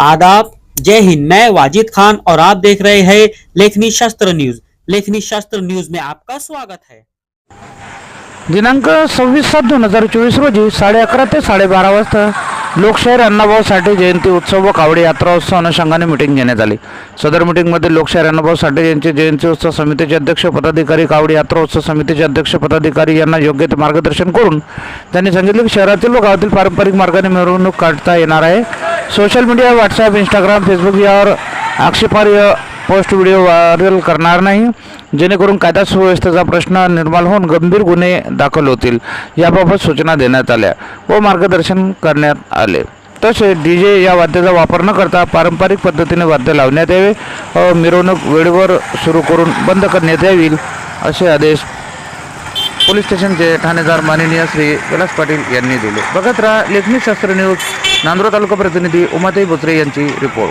आदाब। जय हिंद, मैं वाजिद खान और आप देख रहे हैं लेखनी शास्त्र न्यूज़। लेखनी शास्त्र न्यूज़ में आपका स्वागत है। दिनांक सव्वीस सात दोन हज़ार चोवीस रोजी साडे अकरा ते साडेबारा वाजता लोकशाहीर अण्णाभाऊ साठे जयंती उत्सव व कावडी यात्रा उत्सव अनुषंगाने मिटिंग घेण्यात आली. सदर मिटिंगमध्ये लोकशाहीर अण्णाभाऊ साठे यांचे जयंती उत्सव समितीचे अध्यक्ष, पदाधिकारी, कावडी यात्रा उत्सव समितीचे अध्यक्ष, पदाधिकारी योग्य ते मार्गदर्शन करून सांगितले की शहरातील व गावातील पारंपरिक मार्गाने मिरवणूक काढता येणार आहे. Social media WhatsApp Instagram Facebook यावर आक्षेपार्ह पोस्ट व्हिडिओ व्हायरल करणार नाही. जेणेकरून कायदा सुव्यवस्थेचा प्रश्न निर्माण होऊन गंभीर गुन्हे दाखल होतील. याबाबत सूचना देण्यात आल्या व मार्गदर्शन करण्यात आले. तसेच डी जे या वाद्याचा वापर न करता पारंपरिक पद्धतीने वाद्य लावण्यात यावे व मिरवणूक वेळेवर सुरू करून बंद करण्यात यावी असे आदेश पोलीस स्टेशनचे ठाणेदार माननीय श्री कैलास पाटील यांनी दिले. बघत राहा लेखनी शास्त्र न्यूज नांदुरा तालुका प्रतिनिधी उमाताई बोत्रे यांची रिपोर्ट.